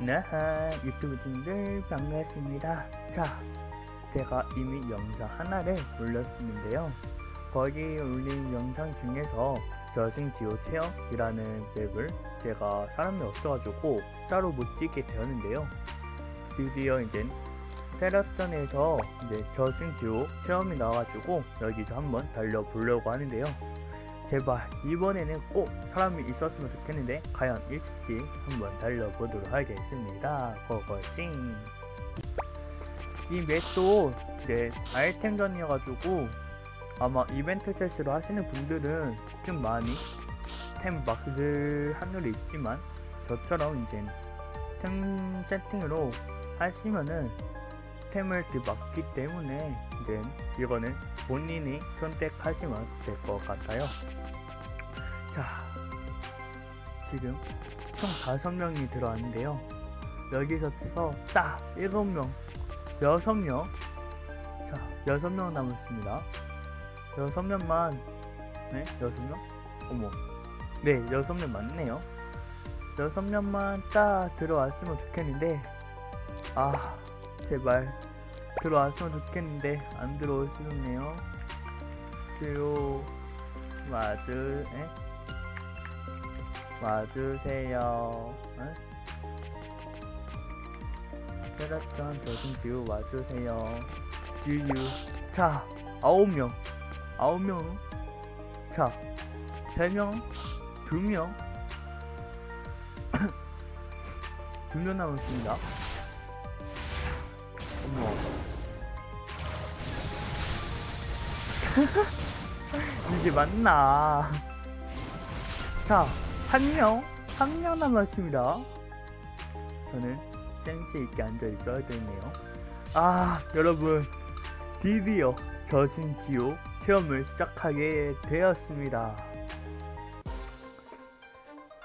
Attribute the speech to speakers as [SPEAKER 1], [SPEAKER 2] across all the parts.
[SPEAKER 1] 나하 유튜브 친구들 반갑습니다. 자, 제가 이미 영상 하나를 올렸는데요. 거기 올린 영상 중에서 저승지호 체험이라는 맵을 제가 사람이 없어가지고 따로 못 찍게 되었는데요. 드디어 이제 세라턴에서 이제 저승지호 체험이 나와가지고 여기서 한번 달려보려고 하는데요. 제발 이번에는 꼭 사람이 있었으면 좋겠는데 과연 있을지 한번 달려보도록 하겠습니다. 고고싱 이 맵도 이제 아이템전이어가지고 아마 이벤트 세스로 하시는 분들은 좀 많이 템 막을 확률이 있지만 저처럼 이제 템 세팅으로 하시면은 템을 그 막기 때문에 이제 이거는 본인이 선택하시면 될 것 같아요. 자, 지금 총 다섯 명이 들어왔는데요. 여기서 딱 일곱 명, 여섯 명, 자 여섯 명 남았습니다. 여섯 명만, 네, 여섯 명? 어머, 네, 여섯 명 맞네요. 여섯 명만 딱 들어왔으면 좋겠는데, 아, 제발 들어왔으면 좋겠는데 안 들어오시네요. 들어 와주 에? 와주세요. 에? 때렸던 저승 듀 와주세요. 유유. 자 아홉 명. 아홉 명. 자, 세 명, 두 명, 두 명 남았습니다. 어머. 이게 맞나? 자, 한 명, 한 명 남았습니다. 저는 센스 있게 앉아 있어야 되네요. 아, 여러분, 드디어 저진 지옥 체험을 시작하게 되었습니다.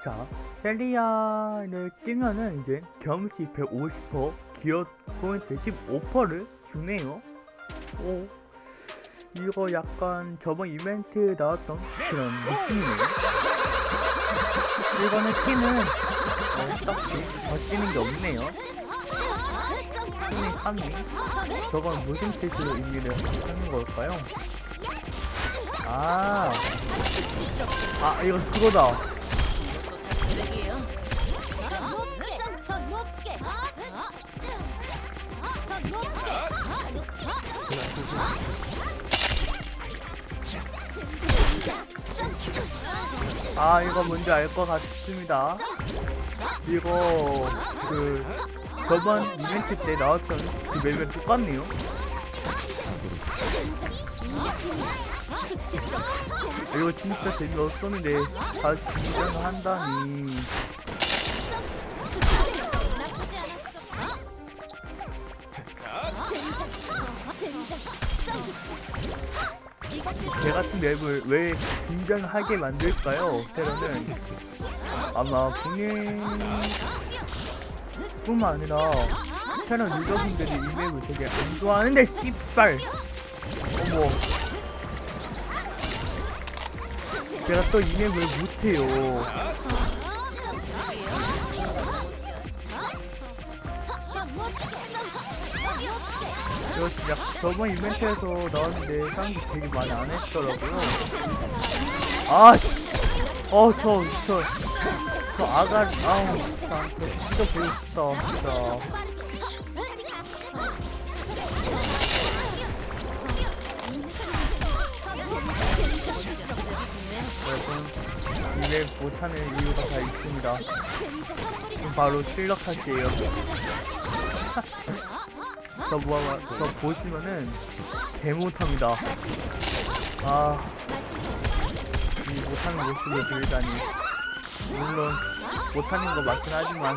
[SPEAKER 1] 자, 셀리아를 끼면은 이제 경험치 150%, 기어 포인트 15%를 주네요. 오, 이거 약간 저번 이벤트에 나왔던 그런 느낌이네요. 이거는 키는 어, 딱히 바뀌는 게 없네요. 키는 3이 저건 무슨 뜻으로 의미를 하는 걸까요? 아, 아 이거 그거다. 아 이거 뭔지 알 것 같습니다. 이거 그 저번 이벤트 때 나왔던 그 맵이랑 똑같네요. 이거 진짜 재미없었는데 다시 등장을 한다니 제 같은 맵을 왜 등장하게 만들까요? 테러는? 아마 본인 뿐만 아니라 테러 유저분들이 이 맵을 되게 안 좋아하는데 씨발! 어머. 제가 또 이 맵을 못해요 이거 진짜 저번 이벤트에서 나왔는데 사람들이 되게 많이 안 했더라고요 아, 어, 저, 저, 저 아가, 아우, 나, 저 진짜 보고 싶다, 진짜. 여러분, 이게 못하는 이유가 다 있습니다. 바로 실력 탓이에요. 저 뭐, 저 보시면은 개 못합니다. 아, 이 못하는 모습을 보이다니. 물론 못하는 거 맞긴 하지만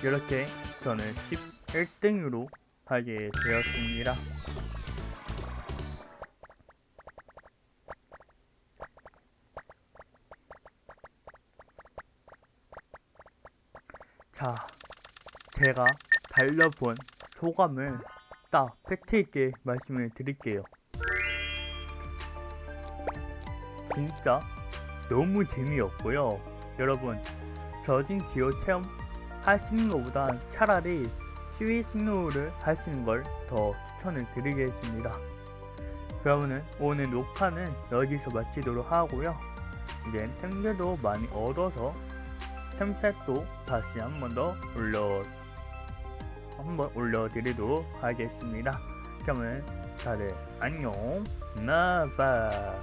[SPEAKER 1] 이렇게 저는 11등으로 하게 되었습니다. 자, 제가 달려본 소감을 딱 팩트 있게 말씀을 드릴게요. 진짜 너무 재미없고요. 여러분, 저진 지오 체험 하시는 것보다 차라리 시위 식로를 하시는 걸 더 추천을 드리겠습니다. 그러면은 오늘 녹화는 여기서 마치도록 하고요. 이제 템들도 많이 얻어서 템셋도 다시 한 번 더 올려 한번 올려드리도록 하겠습니다. 그러면 다들 안녕 나바